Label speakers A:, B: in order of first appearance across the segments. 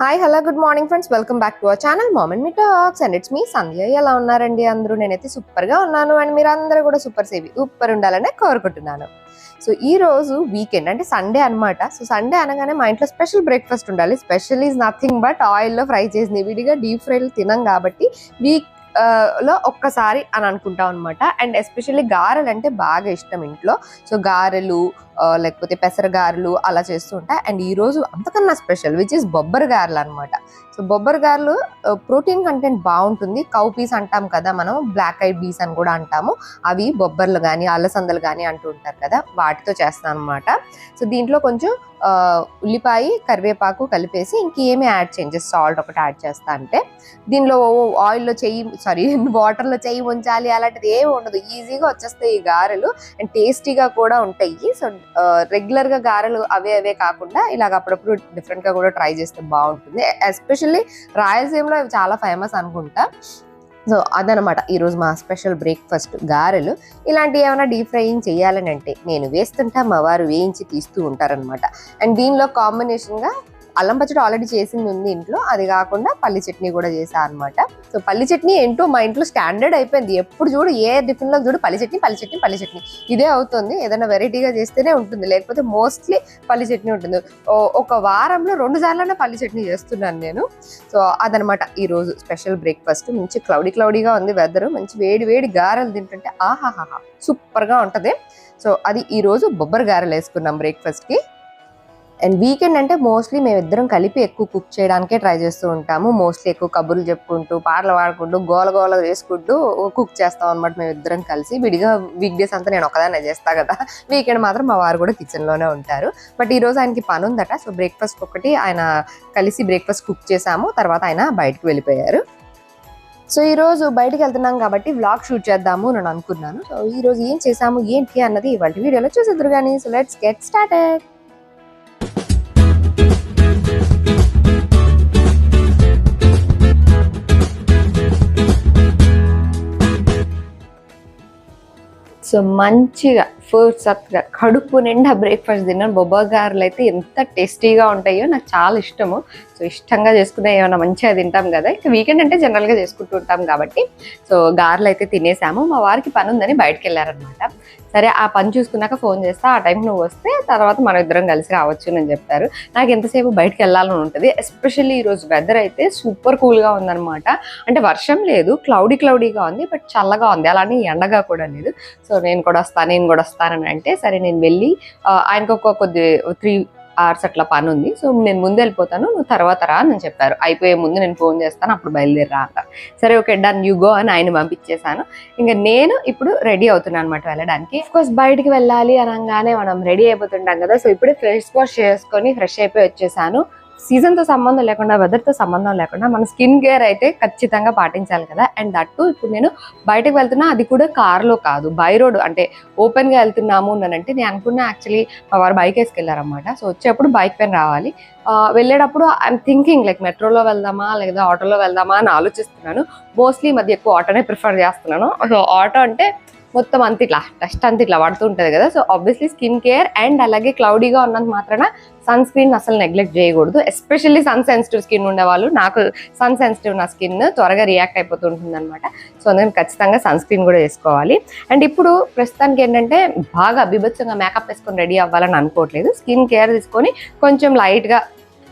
A: Hi hello good morning friends welcome back to our channel mom and me talks and it's me Sandhya ఎలా ఉన్నారండి అందరూ? నేనైతే సూపర్గా ఉన్నాను అండ్ మీరు అందరూ కూడా సూపర్ సేవి సూపర్ ఉండాలనే కోరుకుంటున్నాను. సో ఈ రోజు వీకెండ్ అంటే సండే అన్నమాట. సో సండే అనగానే మా ఇంట్లో స్పెషల్ బ్రేక్ఫాస్ట్ ఉండాలి. స్పెషల్ ఈజ్ నథింగ్ బట్ ఆయిల్లో ఫ్రై చేసింది విడిగా డీప్ ఫ్రైలు తినం కాబట్టి వీక్ లో ఒక్కసారి అని అనుకుంటాం అనమాట అండ్ ఎస్పెషల్లీ గారెలు అంటే బాగా ఇష్టం ఇంట్లో. సో గారెలు లేకపోతే పెసర గారెలు అలా చేస్తూ ఉంటాయి అండ్ ఈరోజు అంతకన్నా స్పెషల్ విచ్ ఇస్ బొబ్బరి గారెలు అనమాట సో బొబ్బరి గారెలు ప్రోటీన్ కంటెంట్ బాగుంటుంది. కౌ పీస్ అంటాం కదా మనం బ్లాక్ ఐడ్ బీస్ అని కూడా అంటాము. అవి బొబ్బర్లు కానీ అలసందలు కానీ అంటూ ఉంటారు కదా వాటితో చేస్తాను అనమాట సో దీంట్లో కొంచెం ఉల్లిపాయ కరివేపాకు కలిపేసి ఇంకేమి యాడ్ చేంజెస్ సాల్ట్ ఒకటి యాడ్ చేస్తా అంటే దీనిలో ఆయిల్లో చెయ్యి సారీ వాటర్లో చెయ్యి ఉంచాలి అలాంటిది ఏమి ఉండదు. ఈజీగా వచ్చేస్తాయి ఈ గారెలు అండ్ టేస్టీగా కూడా ఉంటాయి. సో రెగ్యులర్గా గారెలు అవే అవే కాకుండా ఇలాగ అప్పుడప్పుడు డిఫరెంట్గా కూడా ట్రై చేస్తే బాగుంటుంది. ఎస్పెషల్లీ రాయలసీమలో ఇవి చాలా ఫేమస్ అనుకుంటా. సో అదనమాట. ఈరోజు మా స్పెషల్ బ్రేక్ఫాస్ట్ గారెలు. ఇలాంటి ఏమైనా డీప్ ఫ్రైయింగ్ చేయాలని అంటే నేను వేస్తుంటా మా వారు వేయించి తీస్తూ ఉంటారనమాట అండ్ దీనిలో కాంబినేషన్గా అల్లం పచ్చడి ఆల్రెడీ చేసింది ఉంది ఇంట్లో అది కాకుండా పల్లి చట్నీ కూడా చేసా అనమాట సో పల్లి చట్నీ ఏంటో మా ఇంట్లో స్టాండర్డ్ అయిపోయింది. ఎప్పుడు చూడు ఏ టిఫిన్లో చూడు పల్లి చట్నీ పల్లి చట్నీ పల్లి చట్నీ. ఇదే అవుతుంది. ఏదైనా వెరైటీగా చేస్తేనే ఉంటుంది. లేకపోతే మోస్ట్లీ పల్లి చట్నీ ఉంటుంది. ఒక వారంలో రెండు సార్లైనా పల్లి చట్నీ చేస్తున్నాను నేను. సో అదనమాట ఈరోజు స్పెషల్ బ్రేక్ఫాస్ట్ మంచి క్లౌడీ క్లౌడీగా ఉంది వెదర్ మంచి వేడి వేడి గారెలు తింటుంటే ఆహాహాహా సూపర్గా ఉంటుంది. సో అది ఈరోజు బొబ్బరి గారెలు వేసుకున్నాం బ్రేక్ఫాస్ట్కి అండ్ వీకెండ్ అంటే మోస్ట్లీ మేమిద్దరం కలిపి ఎక్కువ కుక్ చేయడానికే ట్రై చేస్తూ ఉంటాము. మోస్ట్లీ ఎక్కువ కబుర్లు చెప్పుకుంటూ పాటలు పాడుకుంటూ గోల గోల చేసుకుంటూ కుక్ చేస్తాం అనమాట మేమిద్దరం కలిసి. విడిగా వీక్ డేస్ అంతా నేను ఒకదానే చేస్తా కదా. వీకెండ్ మాత్రం మా వారు కూడా కిచెన్లోనే ఉంటారు. బట్ ఈ రోజు ఆయనకి పని ఉందట. సో బ్రేక్ఫాస్ట్ ఒకటి ఆయన కలిసి బ్రేక్ఫాస్ట్ కుక్ చేసాము తర్వాత ఆయన బయటకు వెళ్ళిపోయారు. సో ఈరోజు బయటకు వెళ్తున్నాం కాబట్టి వ్లాగ్ షూట్ చేద్దాము నేను అనుకున్నాను. సో ఈరోజు ఏం చేసాము ఏంటి అన్నది ఇవాళ వీడియోలో చూసేద్దరు కానీ so let's get started so మంచిగా ఫుర్సత్గా కడుపు నిండా బ్రేక్ఫాస్ట్ తిన్నాను. బొబ్బాగారులు అయితే ఎంత టేస్టీగా ఉంటాయో నాకు చాలా ఇష్టము. సో ఇష్టంగా చేసుకునే ఏమైనా మంచిగా తింటాం కదా. ఇంకా వీకెండ్ అంటే జనరల్గా చేసుకుంటూ ఉంటాం కాబట్టి. సో గారెలు అయితే తినేసాము. మా వారికి పని ఉందని బయటకు వెళ్ళారనమాట సరే ఆ పని చూసుకున్నాక ఫోన్ చేస్తా. ఆ టైం నువ్వు వస్తే తర్వాత మనం ఇద్దరం కలిసి రావచ్చు అని చెప్పారు. నాకు ఎంతసేపు బయటకు వెళ్ళాలని ఉంటుంది. ఎస్పెషల్లీ ఈరోజు వెదర్ అయితే సూపర్ కూల్గా ఉందన్నమాట. అంటే వర్షం లేదు. క్లౌడీ క్లౌడీగా ఉంది. బట్ చల్లగా ఉంది. అలానే ఎండగా కూడా లేదు. సో నేను కూడా వస్తాను నేను కూడా వస్తానని అంటే సరే నేను వెళ్ళి ఆయనకు ఒక కొద్ది త్రీ అవర్స్ అట్లా పని ఉంది సో నేను ముందు వెళ్ళిపోతాను నువ్వు తర్వాత రా అని చెప్పారు. అయిపోయే ముందు నేను ఫోన్ చేస్తాను అప్పుడు బయలుదేరి రా అంట. సరే ఓకే డన్ యూ గో అని ఆయన పంపించేశాను. ఇంకా నేను ఇప్పుడు రెడీ అవుతున్నాను అనమాట వెళ్ళడానికి. కోర్స్ బయటికి వెళ్ళాలి అనగానే మనం రెడీ అయిపోతుంటాం కదా. సో ఇప్పుడే ఫ్రెష్ వాష్ చేసుకొని ఫ్రెష్ అయిపోయి వచ్చేసాను. సీజన్తో సంబంధం లేకుండా వెదర్తో సంబంధం లేకుండా మన స్కిన్ కేర్ అయితే ఖచ్చితంగా పాటించాలి కదా. అండ్ దట్టు ఇప్పుడు నేను బయటకు వెళ్తున్నా అది కూడా కార్లో కాదు బై రోడ్ అంటే ఓపెన్గా వెళ్తున్నాము అంటే నేను అనుకున్నా యాక్చువల్లీ మా వారు బైక్ వేసుకెళ్ళారనమాట సో వచ్చేప్పుడు బైక్ పైన రావాలి. వెళ్ళేటప్పుడు ఐఎమ్ థింకింగ్ లైక్ మెట్రోలో వెళ్దామా లేదా ఆటోలో వెళ్దామా అని ఆలోచిస్తున్నాను. మోస్ట్లీ మధ్య ఎక్కువ ఆటోనే ప్రిఫర్ చేస్తున్నాను. సో ఆటో అంటే మొత్తం అంత ఇట్లా డస్ట్ అంత ఇట్లా పడుతుంటుంది కదా. So obviously skin care and అలాగే క్లౌడీగా ఉన్నంత మాత్రాన సన్ స్క్రీన్ అసలు నెగ్లెక్ట్ చేయకూడదు. ఎస్పెషల్లీ సన్ సెన్సిటివ్ స్కిన్ ఉండేవాళ్ళు నాకు సన్ సెన్సిటివ్ నా స్కిన్ త్వరగా రియాక్ట్ అయిపోతుంటుంది అనమాట సో అందుకని ఖచ్చితంగా సన్ స్క్రీన్ కూడా వేసుకోవాలి. అండ్ ఇప్పుడు ప్రస్తుతానికి ఏంటంటే బాగా బీభత్సంగా మేకప్ వేసుకొని రెడీ అవ్వాలని అనుకోవట్లేదు. స్కిన్ కేర్ తీసుకొని కొంచెం లైట్గా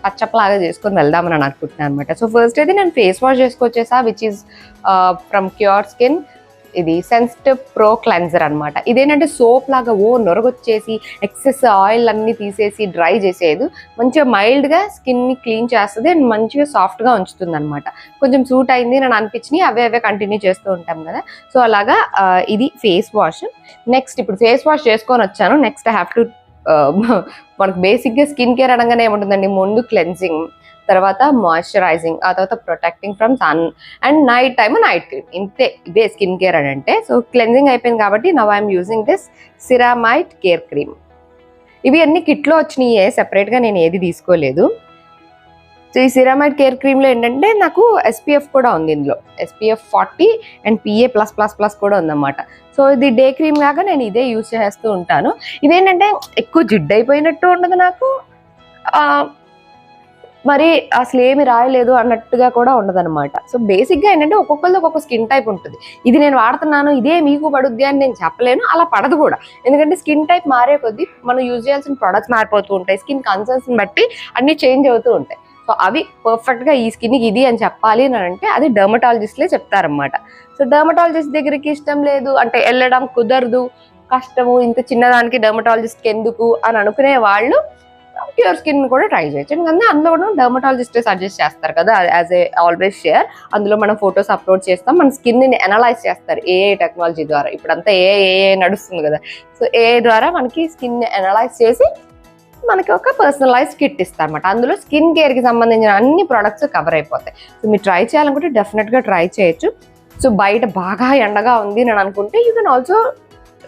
A: పచ్చప్పలాగా చేసుకొని వెళ్దామని అనుకుంటున్నాను అనమాట సో ఫస్ట్ అయితే నేను face wash చేసుకొచ్చేసా which is from cure skin ఇది సెన్సిటివ్ ప్రో క్లెన్జర్ అనమాట ఇదేంటంటే సోప్ లాగా ఓ నొరగొచ్చేసి ఎక్సెస్ ఆయిల్ అన్ని తీసేసి డ్రై చేసేది మంచిగా మైల్డ్గా స్కిన్ని క్లీన్ చేస్తుంది అండ్ మంచిగా సాఫ్ట్గా ఉంచుతుంది అనమాట కొంచెం సూట్ అయింది నేను అనిపించినాయి అవే అవే కంటిన్యూ చేస్తూ ఉంటాం కదా. సో అలాగా ఇది ఫేస్ వాష్ నెక్స్ట్ ఇప్పుడు ఫేస్ వాష్ చేసుకొని వచ్చాను. నెక్స్ట్ హ్యావ్ టు మనకు బేసిక్గా స్కిన్ కేర్ అనగానే ఏముంటుందండి? ముందు క్లెన్సింగ్ తర్వాత మాయిశ్చరైజింగ్ ఆ తర్వాత protecting from sun and night time night cream ఇంతే ఇదే స్కిన్ కేర్ అని అంటే సో క్లెన్జింగ్ అయిపోయింది కాబట్టి now I'm using this ceramide care cream ఇవి అన్ని కిట్లో వచ్చినాయి సెపరేట్గా నేను ఏది తీసుకోలేదు. సో ఈ సిరామైట్ కేర్ క్రీమ్లో ఏంటంటే నాకు ఎస్పీఎఫ్ కూడా ఉంది ఇందులో. SPF forty and PA plus plus plus కూడా ఉందన్నమాట. సో ఇది డే క్రీమ్ లాగా నేను ఇదే యూజ్ చేస్తూ ఉంటాను. ఇదేంటంటే ఎక్కువ జిడ్ అయిపోయినట్టు ఉండదు నాకు. మరి అసలు ఏమి రాయలేదు అన్నట్టుగా కూడా ఉండదన్నమాట. సో బేసిక్గా ఏంటంటే ఒక్కొక్కరిది ఒక్కొక్క స్కిన్ టైప్ ఉంటుంది. ఇది నేను వాడుతున్నాను ఇదే మీకు పడుద్ది అని నేను చెప్పలేను అలా పడదు కూడా. ఎందుకంటే స్కిన్ టైప్ మారే కొద్దీ మనం యూజ్ చేయాల్సిన ప్రొడక్ట్స్ మారిపోతూ ఉంటాయి. స్కిన్ కన్సర్న్స్ని బట్టి అన్ని చేంజ్ అవుతూ ఉంటాయి. సో అవి పర్ఫెక్ట్గా ఈ స్కిన్కి ఇది అని చెప్పాలి అని అంటే అది డర్మటాలజిస్ట్లే చెప్తారనమాట సో డర్మటాలజిస్ట్ దగ్గరికి ఇష్టం లేదు అంటే వెళ్ళడం కుదరదు కష్టము ఇంత చిన్నదానికి డర్మటాలజిస్ట్కి ఎందుకు అని అనుకునే వాళ్ళు ప్యూర్ స్కిన్ కూడా ట్రై చేయొచ్చు. ఎందుకంటే అందులో కూడా డర్మటాలజిస్ట్ సజెస్ట్ చేస్తారు కదా యాజ్ ఏ ఆల్వేస్ షేర్ అందులో మనం ఫొటోస్ అప్లోడ్ చేస్తాం. మన స్కిన్ని అనలైజ్ చేస్తారు ఏఏ టెక్నాలజీ ద్వారా. ఇప్పుడంతా ఏ ఏ నడుస్తుంది కదా. సో ఏఏ ద్వారా మనకి స్కిన్ని అనలైజ్ చేసి మనకి ఒక పర్సనలైజ్ కిట్ ఇస్తారు అనమాట అందులో స్కిన్ కేర్కి సంబంధించిన అన్ని ప్రొడక్ట్స్ కవర్ అయిపోతాయి. సో మీరు ట్రై చేయాలనుకుంటే డెఫినెట్గా ట్రై చేయొచ్చు. సో బయట బాగా ఎండగా ఉంది నేను అనుకుంటే you can also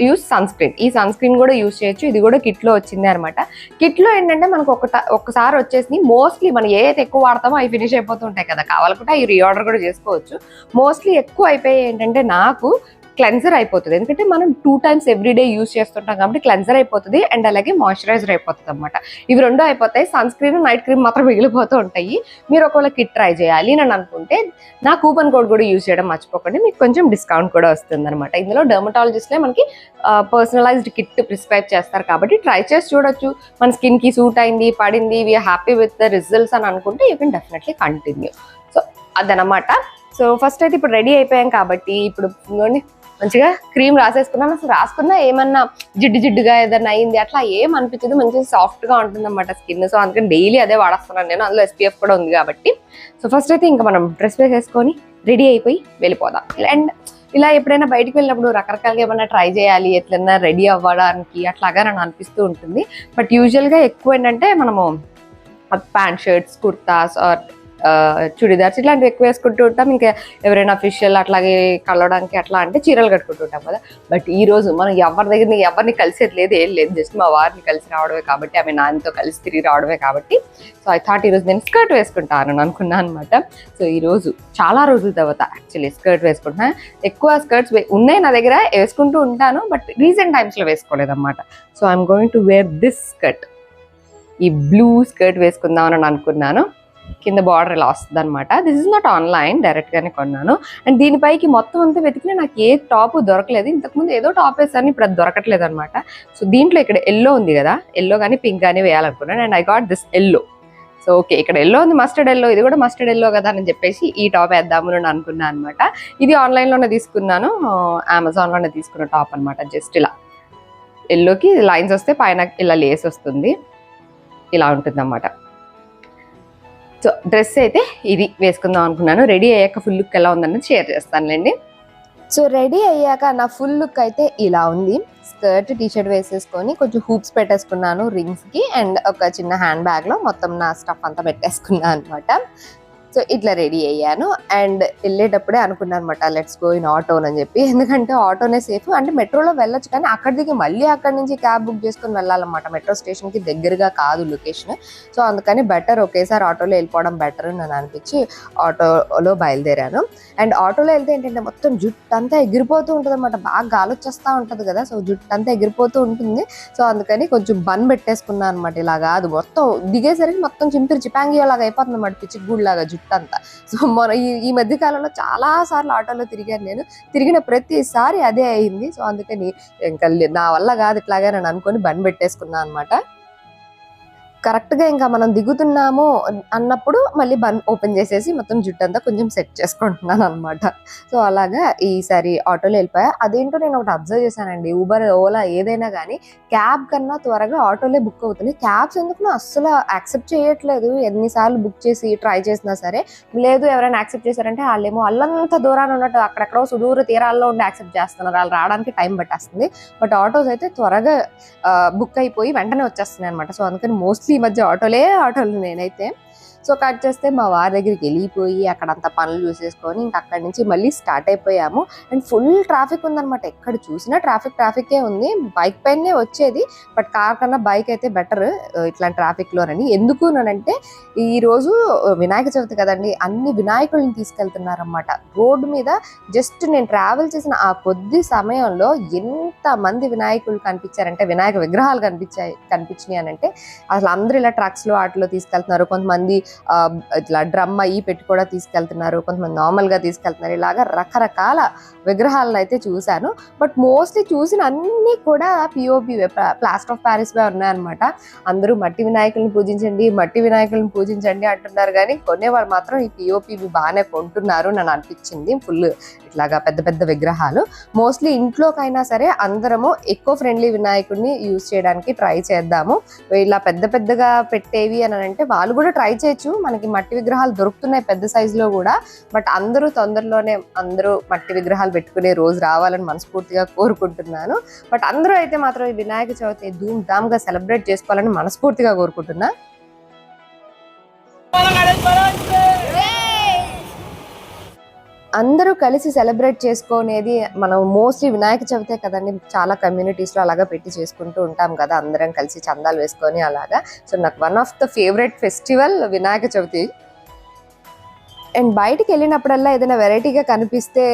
A: use sunscreen ఈ సన్ స్క్రీన్ కూడా యూస్ చేయొచ్చు. ఇది కూడా కిట్లో వచ్చింది అనమాట కిట్లో ఏంటంటే మనకు ఒక ఒకసారి వచ్చేసి మోస్ట్లీ మనం ఏదైతే ఎక్కువ వాడతామో అవి ఫినిష్ అయిపోతుంటాయి కదా. కావాలనుకుంటే అవి రీఆర్డర్ కూడా చేసుకోవచ్చు. మోస్ట్లీ ఎక్కువ అయిపోయి ఏంటంటే నాకు క్లెన్సర్ అయిపోతుంది. ఎందుకంటే మనం టూ టైమ్స్ ఎవ్రీడే యూస్ చేస్తుంటాం కాబట్టి క్లెన్సర్ అయిపోతుంది అండ్ అలాగే మాయిశ్చరైజర్ అయిపోతుంది అనమాట ఇవి రెండు అయిపోతాయి. సన్ స్క్రీన్ నైట్ క్రీమ్ మాత్రం మిగిలిపోతూ ఉంటాయి. మీరు ఒకవేళ కిట్ ట్రై చేయాలి అని అనుకుంటే నా కూపన్ కోడ్ కూడా యూస్ చేయడం మర్చిపోకండి. మీకు కొంచెం డిస్కౌంట్ కూడా వస్తుంది అనమాట ఇందులో డర్మటాలజిస్ట్లే మనకి పర్సనలైజ్డ్ కిట్ ప్రిస్క్రైబ్ చేస్తారు కాబట్టి ట్రై చేసి చూడొచ్చు. మన స్కిన్కి సూట్ అయింది పడింది we're happy with the results అని అనుకుంటే you can definitely continue so అదనమాట సో ఫస్ట్ అయితే ఇప్పుడు రెడీ అయిపోయాం కాబట్టి ఇప్పుడు మంచిగా క్రీమ్ రాసేసుకున్నాను. అసలు రాసుకున్నా ఏమన్నా జిడ్డు జిడ్డుగా ఏదన్నా అయింది అట్లా ఏం అనిపించదు. మంచిగా సాఫ్ట్గా ఉంటుంది అనమాట స్కిన్ సో అందుకని డైలీ అదే వాడేస్తున్నాను నేను. అందులో ఎస్పీఎఫ్ కూడా ఉంది కాబట్టి. సో ఫస్ట్ అయితే ఇంకా మనం డ్రెస్ వేసేసుకొని రెడీ అయిపోయి వెళ్ళిపోదాం. అండ్ ఇలా ఎప్పుడైనా బయటకు వెళ్ళినప్పుడు రకరకాలుగా ఏమైనా ట్రై చేయాలి ఎట్లన్నా రెడీ అవ్వడానికి అట్లాగా నన్ను అనిపిస్తూ ఉంటుంది. బట్ యూజువల్గా ఎక్కువ ఏంటంటే మనము pant shirts kurtas or churidars ఇట్లాంటివి ఎక్కువ వేసుకుంటూ ఉంటాం. ఇంకా ఎవరైనా అఫీషియల్ అట్లాగే కలవడానికి అట్లా అంటే చీరలు కట్టుకుంటూ ఉంటాం కదా. బట్ ఈ రోజు మనం ఎవరి దగ్గర ఎవరిని కలిసేది లేదు ఏం లేదు. జస్ట్ మా వారిని కలిసి రావడమే కాబట్టి ఆమె నాన్నతో కలిసి తిరిగి రావడమే కాబట్టి. సో ఐ థాట్ ఈరోజు నేను స్కర్ట్ వేసుకుంటాను అనుకున్నాను అనమాట సో ఈ రోజు చాలా రోజుల తర్వాత యాక్చువల్లీ స్కర్ట్ వేసుకుంటున్నా. ఎక్కువ స్కర్ట్స్ ఉన్నాయి నా దగ్గర వేసుకుంటూ ఉంటాను బట్ రీసెంట్ టైమ్స్లో వేసుకోలేదన్నమాట. So I'm going to wear this skirt ఈ బ్లూ స్కర్ట్ వేసుకుందాం అని అనుకున్నాను. కింద బార్డర్ ఇలా వస్తుంది అనమాట దిస్ ఇస్ నాట్ ఆన్లైన్ డైరెక్ట్గానే కొన్నాను. అండ్ దీనిపైకి మొత్తం అంతా వెతికినా నాకు ఏ టాప్ దొరకలేదు. ఇంతకుముందు ఏదో టాప్ వేసాను ఇప్పుడు అది దొరకట్లేదు అనమాట సో దీంట్లో ఇక్కడ ఎల్లో ఉంది కదా ఎల్లో కానీ పింక్ కానీ వేయాలనుకున్నాను. And I got this yellow so okay ఇక్కడ ఎల్లో ఉంది మస్టర్డ్ ఎల్లో ఇది కూడా మస్టర్డ్ ఎల్లో కదా అని చెప్పేసి ఈ టాప్ వేద్దాము అని అనుకున్నాను అనమాట ఇది ఆన్లైన్లోనే తీసుకున్నాను అమెజాన్లోనే తీసుకున్న టాప్ అనమాట జస్ట్ ఇలా. ఎల్లోకి లైన్స్ వస్తే పైన ఇలా లేస్ వస్తుంది. ఇలా ఉంటుందన్నమాట. సో డ్రెస్ అయితే ఇది వేసుకుందాం అనుకున్నాను. రెడీ అయ్యాక ఫుల్ లుక్ ఎలా ఉందన్నది షేర్ చేస్తానులేండి. సో రెడీ అయ్యాక నా ఫుల్ లుక్ అయితే ఇలా ఉంది. స్కర్ట్ టీ షర్ట్ వేసేసుకొని కొంచెం హూప్స్ పెట్టేసుకున్నాను రింగ్స్కి అండ్ ఒక చిన్న హ్యాండ్ బ్యాగ్లో మొత్తం నా స్టఫ్ అంతా పెట్టేసుకున్నాను అనమాట సో ఇట్లా రెడీ అయ్యాను. అండ్ వెళ్ళేటప్పుడే అనుకున్నాను అనమాట లెట్స్ గో ఇన్ ఆటో అని చెప్పి. ఎందుకంటే ఆటోనే సేఫ్. అంటే మెట్రోలో వెళ్ళొచ్చు కానీ అక్కడ దిగి మళ్ళీ అక్కడ నుంచి క్యాబ్ బుక్ చేసుకొని వెళ్ళాలన్నమాట. మెట్రో స్టేషన్కి దగ్గరగా కాదు లొకేషన్. సో అందుకని బెటర్ ఒకేసారి ఆటోలో వెళ్ళిపోవడం బెటర్ అని అనిపించి ఆటోలో బయలుదేరాను. అండ్ ఆటోలో వెళ్తే ఏంటంటే మొత్తం జుట్టు అంతా ఎగిరిపోతూ ఉంటుంది అనమాట బాగా గాలి వచ్చేస్తూ ఉంటుంది కదా. సో జుట్టు అంతా ఎగిరిపోతూ ఉంటుంది. సో అందుకని కొంచెం బన్ పెట్టేసుకున్నాను అనమాట ఇలా కాదు మొత్తం దిగేసరికి మొత్తం చింపిరి చిపాంగియోలాగా అయిపోతుంది అనమాట పిచ్చిగూడ్ జుట్టు. జుట్టు అంతా. సో మన ఈ ఈ మధ్య కాలంలో చాలా సార్లు ఆటోలో తిరిగాను నేను. తిరిగిన ప్రతిసారి అదే అయింది. సో అందుకని ఇంకా నా వల్ల కాదు ఇట్లాగే నేను అనుకొని బండి పెట్టేసుకున్నాను అనమాట కరెక్ట్గా ఇంకా మనం దిగుతున్నాము అన్నప్పుడు మళ్ళీ బన్ ఓపెన్ చేసేసి మొత్తం జుట్టు అంతా కొంచెం సెట్ చేసుకుంటున్నాను అనమాట సో అలాగా ఈసారి ఆటోలో వెళ్ళిపోయా. అదేంటో నేను ఒకటి అబ్జర్వ్ చేశానండి. ఊబర్ ఓలా ఏదైనా కానీ క్యాబ్ కన్నా త్వరగా ఆటోలే బుక్ అవుతుంది క్యాబ్స్ ఎందుకు అస్సలు యాక్సెప్ట్ చేయట్లేదు. ఎన్నిసార్లు బుక్ చేసి ట్రై చేసినా సరే. లేదు ఎవరైనా యాక్సెప్ట్ చేశారంటే వాళ్ళేమో అల్లంత దూరాన్ని ఉన్నట్టు అక్కడెక్కడో సుదూర తీరాల్లో ఉండి యాక్సెప్ట్ చేస్తున్నారు. వాళ్ళు రావడానికి టైం పట్టేస్తుంది. బట్ ఆటోస్ అయితే త్వరగా బుక్ అయిపోయి వెంటనే వచ్చేస్తున్నాయి అనమాట సో అందుకని మోస్ట్లీ ఈ మధ్య ఆటోలే ఆటోలు నేనైతే. సో కట్ చేస్తే మా వారి దగ్గరికి వెళ్ళిపోయి అక్కడ అంత పనులు చూసేసుకొని ఇంకా అక్కడి నుంచి మళ్ళీ స్టార్ట్ అయిపోయాము. అండ్ ఫుల్ ట్రాఫిక్ ఉందనమాట ఎక్కడ చూసినా ట్రాఫిక్ ట్రాఫికే ఉంది. బైక్ పైనే వచ్చేది. బట్ కార్ కన్నా బైక్ అయితే బెటర్ ఇట్లాంటి ట్రాఫిక్లోనని. ఎందుకు అంటే ఈరోజు వినాయక చవితి కదండి అన్ని వినాయకుల్ని తీసుకెళ్తున్నారన్నమాట. రోడ్డు మీద జస్ట్ నేను ట్రావెల్ చేసిన ఆ కొద్ది సమయంలో ఎంత మంది వినాయకులు కనిపించారంటే వినాయక విగ్రహాలు కనిపించాయి కనిపించినాయి అని అంటే అసలు అందరూ ఇలా ట్రక్స్లో ఆటలో వాటిలో తీసుకెళ్తున్నారు. కొంతమంది ఇట్లా డ్రమ్ అయ్యి పెట్టి కూడా తీసుకెళ్తున్నారు. కొంతమంది నార్మల్గా తీసుకెళ్తున్నారు. ఇలాగా రకరకాల విగ్రహాలను అయితే చూశాను. బట్ మోస్ట్లీ చూసిన అన్నీ కూడా పిఓపి ప్లాస్టర్ ఆఫ్ ప్యారిస్వే ఉన్నాయన్నమాట. అందరూ మట్టి వినాయకుల్ని పూజించండి మట్టి వినాయకుల్ని పూజించండి అంటున్నారు. కానీ కొనేవాళ్ళు మాత్రం ఈ పిఓపి బాగానే కొంటున్నారు నన్ను అనిపించింది. ఫుల్ ఇట్లాగా పెద్ద పెద్ద విగ్రహాలు. మోస్ట్లీ ఇంట్లోకైనా సరే అందరము ఎక్కువ ఫ్రెండ్లీ వినాయకుడిని యూజ్ చేయడానికి ట్రై చేద్దాము. ఇలా పెద్ద పెద్దగా పెట్టేవి అని అంటే వాళ్ళు కూడా ట్రై చేయొచ్చు. మనకి మట్టి విగ్రహాలు దొరుకుతున్నాయి పెద్ద సైజులో కూడా. బట్ అందరూ తొందరలోనే అందరూ మట్టి విగ్రహాలు పెట్టుకునే రోజు రావాలని మనస్ఫూర్తిగా కోరుకుంటున్నాను. బట్ అందరూ అయితే మాత్రం ఈ వినాయక చవితి ధూమ్ ధామ్గా సెలబ్రేట్ చేసుకోవాలని మనస్ఫూర్తిగా కోరుకుంటున్నా. అందరూ కలిసి సెలబ్రేట్ చేసుకునేది మనం మోస్ట్లీ వినాయక చవితే కదండి. చాలా కమ్యూనిటీస్లో లో అలాగా పెట్టి చేసుకుంటూ ఉంటాం కదా. అందరం కలిసి చందాలు వేసుకొని అలాగా. సో నాకు one of the favourite festival Vinayaka Chavithi. And బయటికి వెళ్ళినప్పుడల్లా ఏదైనా వెరైటీగా కనిపిస్తే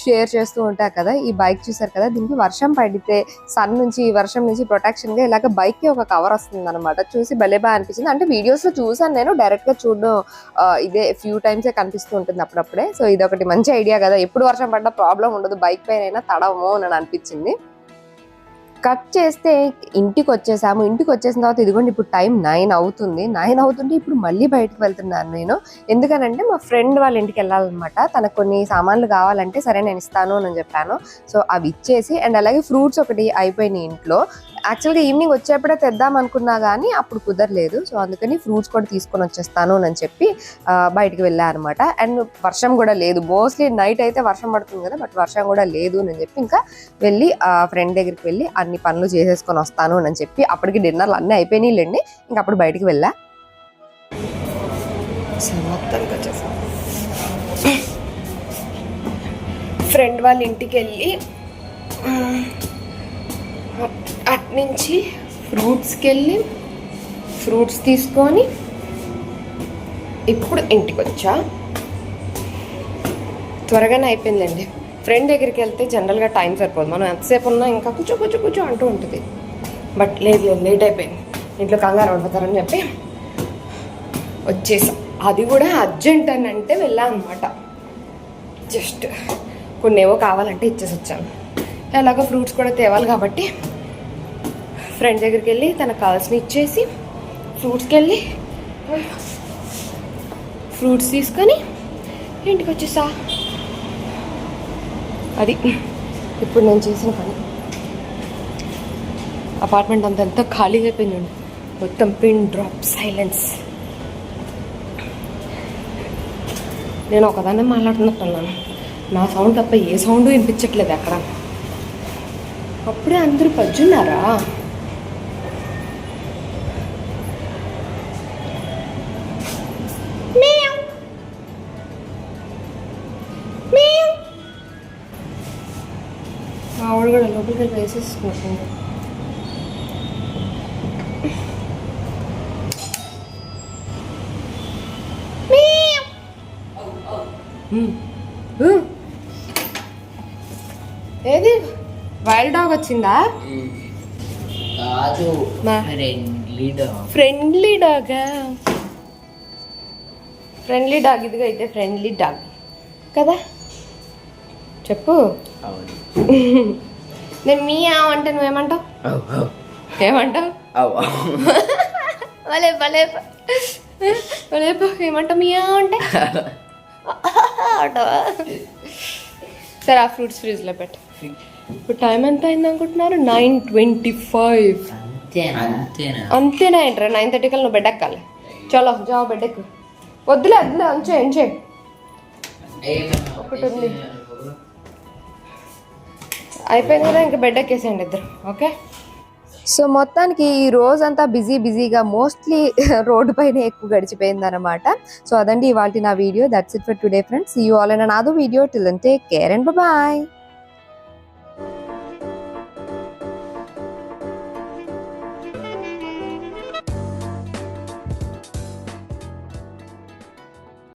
A: షేర్ చేస్తూ ఉంటా కదా ఈ బైక్ చూసారు కదా దీనికి వర్షం పడితే సన్ నుంచి వర్షం నుంచి ప్రొటెక్షన్గా ఇలాగ బైక్కి ఒక కవర్ వస్తుంది అనమాట చూసి భలే బాగా అనిపించింది. అంటే వీడియోస్లో చూసాను నేను డైరెక్ట్గా చూడడం ఇదే ఫ్యూ టైమ్స్ కనిపిస్తూ ఉంటుంది అప్పుడప్పుడే. సో ఇది ఒకటి మంచి ఐడియా కదా ఎప్పుడు వర్షం పడ్డా ప్రాబ్లం ఉండదు బైక్ పైన అయినా తడవము అని అనిపించింది. కట్ చేస్తే ఇంటికి వచ్చేసాము ఇంటికి వచ్చేసిన తర్వాత ఇదిగోండి ఇప్పుడు టైం నైన్ అవుతుంది. నైన్ అవుతుంటే ఇప్పుడు మళ్ళీ బయటకు వెళ్తున్నాను నేను. ఎందుకనంటే మా ఫ్రెండ్ వాళ్ళ ఇంటికి వెళ్ళాలన్నమాట. తనకు కొన్ని సామాన్లు కావాలంటే సరే నేను ఇస్తాను అని చెప్పాను. సో అవి ఇచ్చేసి అండ్ అలాగే ఫ్రూట్స్ ఒకటి అయిపోయినాయి ఇంట్లో. యాక్చువల్గా ఈవినింగ్ వచ్చేప్పుడే తెద్దాం అనుకున్నా కానీ అప్పుడు కుదరలేదు. సో అందుకని ఫ్రూట్స్ కూడా తీసుకొని వచ్చేస్తాను అని చెప్పి బయటికి వెళ్ళా అనమాట అండ్ వర్షం కూడా లేదు. మోస్ట్లీ నైట్ అయితే వర్షం పడుతుంది కదా బట్ వర్షం కూడా లేదు అని చెప్పి ఇంకా వెళ్ళి ఫ్రెండ్ దగ్గరికి వెళ్ళి అన్ని పనులు చేసేసుకొని వస్తాను అని చెప్పి అప్పటికి డిన్నర్లు అన్నీ అయిపోయినాయిలేండి ఇంకా అప్పుడు బయటికి వెళ్ళా. ఫ్రెండ్ వాళ్ళ ఇంటికి వెళ్ళి అట్నుంచి ఫ్రూట్స్కి వెళ్ళి ఫ్రూట్స్ తీసుకొని ఇప్పుడు ఇంటికి వచ్చా. త్వరగానే అయిపోయిందండి. ఫ్రెండ్ దగ్గరికి వెళ్తే జనరల్గా టైం సరిపోదు. మనం ఎంతసేపు ఉన్నా ఇంకా కూర్చో కూర్చో కూర్చో అంటూ ఉంటుంది. బట్ లేదు లేదు లేట్ అయిపోయింది. ఇంట్లో కంగారు పడిపోతారని చెప్పి వచ్చేసాం. అది కూడా అర్జెంట్ అని అంటే వెళ్ళాం అనమాట జస్ట్ కొన్ని ఏవో కావాలంటే ఇచ్చేసి వచ్చాను. అలాగ ఫ్రూట్స్ కూడా తేవాలి కాబట్టి ఫ్రెండ్ దగ్గరికి వెళ్ళి తనకు కావాల్సిన ఇచ్చేసి ఫ్రూట్స్కి వెళ్ళి ఫ్రూట్స్ తీసుకొని ఇంటికి వచ్చేసా. అది. ఇప్పుడు నేను చేసిన పని. అపార్ట్మెంట్ అంతా ఎంత ఖాళీగా అయిపోయింది మొత్తం పిన్ డ్రాప్ సైలెన్స్ నేను ఒకదాన్నే మాట్లాడుతున్నట్టున్నాను. నా సౌండ్ తప్ప ఏ సౌండ్ వినిపించట్లేదు అక్కడ. అప్పుడే అందరూ పజ్జున్నారా ఆవిడ కూడా లోపలికి వెళ్ళి వేసేసుకుంటుంది ఏది? వైల్డ్ డాగ్ వచ్చిందా?
B: కాదు. ఫ్రెండ్లీ డాగ్
A: ఫ్రెండ్లీ డాగా ఫ్రెండ్లీ డాగ్ ఇదిగా అయితే ఫ్రెండ్లీ డాగ్ కదా? చెప్పు.
B: అవును.
A: నేను మీ అంటే నువ్వేమంటావు? ఏమంటావు? భలే భలే భలే ఏమంటావు మీ అంటే? అంటావా? సరే ఆ ఫ్రూట్స్ ఫ్రిడ్జ్లో పెట్టు. ఇప్పుడు టైం ఎంత అయింది అనుకుంటున్నారు? Nine twenty five. అంతేనా? ఏంట్రా? నైన్ థర్టీ కల్లా నువ్వు బెడ్ ఎక్కాలి. చలో జావ బెడ్ ఎక్కు. వద్దులే వద్దులే ఉంచే ఉంచే. ఒకటి ఉంది. అయిపోయింది కదా ఇంకా బెడ్ ఎక్కేసేయండి ఇద్దరు ఓకే? సో మొత్తానికి ఈ రోజంతా బిజీ బిజీగా మోస్ట్లీ రోడ్డు పైన ఎక్కువ గడిచిపోయింది అనమాట సో అదండి ఇవాళ నా video. That's it for today friends you all and నాదో video till take care and bye